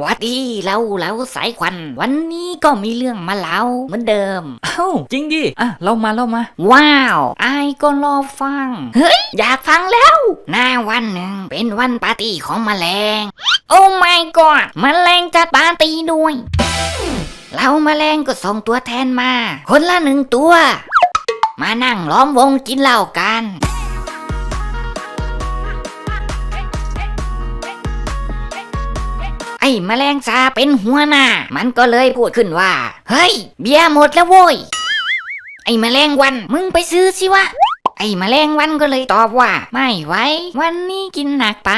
หวัดดีเราเราสายควัน วันนี้ก็มีเรื่องมาเล่าเหมือนเดิม เอ้าจริงดิอะเรามาเรามา ว้าวไอ้ายก็รอฟัง เฮ้ย อยากฟังแล้ว หน้าวันหนึ่งเป็นวันปาร์ตี้ของแมลง โอ้ my god แมลงจัดปาร์ตี้ด้วยเราแมลงก็ส่งตัวแทนมา คนละหนึ่งตัว มานั่งล้อมวงกินเหล้ากัน แมลงสาเป็นหัวหน้า มันก็เลยพูดขึ้นว่า เฮ้ย เบียร์หมดแล้วโว้ย ไอ้แมลงวันมึงไปซื้อสิวะ ไอ้แมลงวันก็เลยตอบว่า ไม่ไหววันนี้กินหนักไป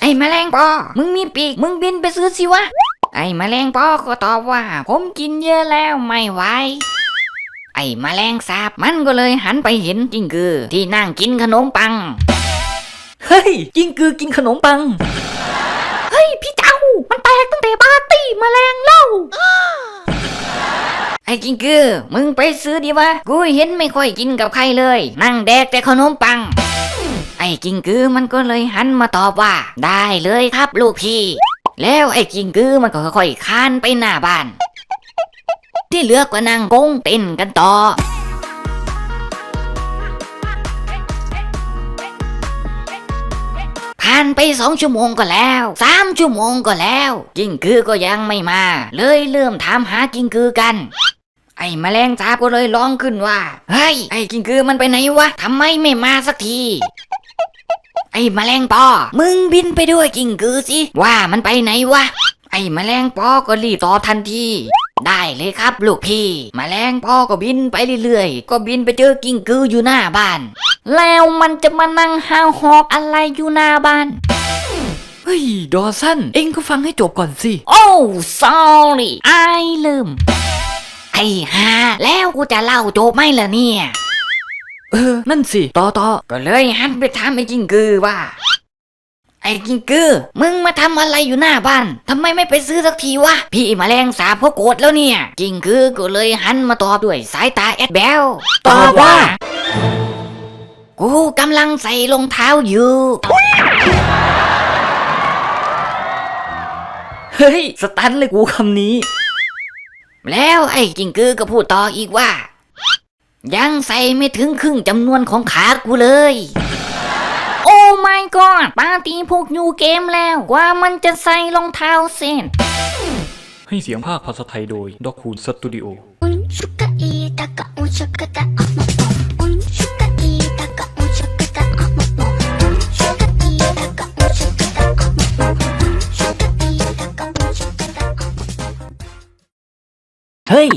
ไอ้แมลงปอ มึงมีปีก มึงบินไปซื้อสิวะ ไอ้แมลงปอก็ตอบว่า ผมกินเยอะแล้วไม่ไหวไอ้แมลงสาบมันก็เลยหันไปเห็นจิงกือ ที่นั่งกินขนมปัง เฮ้ยจิงกือกินขนมปัง เฮ้ยพี่เจ้า มันแตกตั้ง มแมลงเล่า ไอ้กิงกือ มึงไปซื้อดีวะ กูเห็นไม่ค่อยกินกับใครเลย นั่งแดกแต่ขนมปัง ไอ้กิงกือมันก็เลยหันมาตอบว่า ได้เลยครับลูกพี่ แล้วไอ้กิงกือมันก็ค่อยๆคานไปหน้าบ้าน ที่เหลือก็นั่งกงเต้นกันต่อานไปสองชั่วโมงก็แล้วสามชั่วโมงก็แล้ว กิ้งกือก็ยังไม่มา เลยเริ่มถามหากิ้งกือกัน ไอ้แมลงสาบก็เลยร้องขึ้นว่า เฮ้ย ไอ้กิ้งกือมันไปไหนวะทำไมไม่มาสักทีไอ้แมลงปอ มึงบินไปด้วยกิ้งกือสิ ว่ามันไปไหนวะ ไอ้แมลงปอก็รีบตอบทันที ได้เลยครับลูกพี่แมลงปอก็บินไปเรื่อยๆ ก็บินไปเจอกิ้งกืออยู่หน้าบ้าน แล้วมันจะมานั่งห้าวหอกอะไรอยู่หน้าบ้าน เฮ้ย ดอสันเอ็งก็ฟังให้จบก่อนสิ โอ้ sorry ไอ้ลืม ไอ้ห่าแล้วกูจะเล่าจบไหมล่ะเนี่ย เออ นั่นสิ ต่อต่อก็เลยหันไปถามไอ้กิงกือว่า ไอ้กิงกือ มึงมาทำอะไรอยู่หน้าบ้านทำไมไม่ไปซื้อสักทีวะ พี่แมลงสาบเขาโกรธแล้วเนี่ย กิงกือก็เลยหันมาตอบด้วยสายตาแอดแบลตอบว่า กูกำลังใส่รองเท้าอยู่ เฮ้ย สตันเลยกูคำนี้ แล้วไอ้จิงกือก็พูดต่ออีกว่า ยังใส่ไม่ถึงครึ่งจำนวนของขากูเลยโอ้ my god ปาร์ตี้พวกยูเกมแล้ว กว่ามันจะใส่รองเท้าเสร็จให้เสียงภาคภาษาไทยโดยดอกคูณสตูดิโอ Un sukaita ka un sukata amo po. Un sukaita ka un sukata amo po. Un sukaita ka un sukata amo po. Un sukaita ka un sukata amo po. เฮ้ย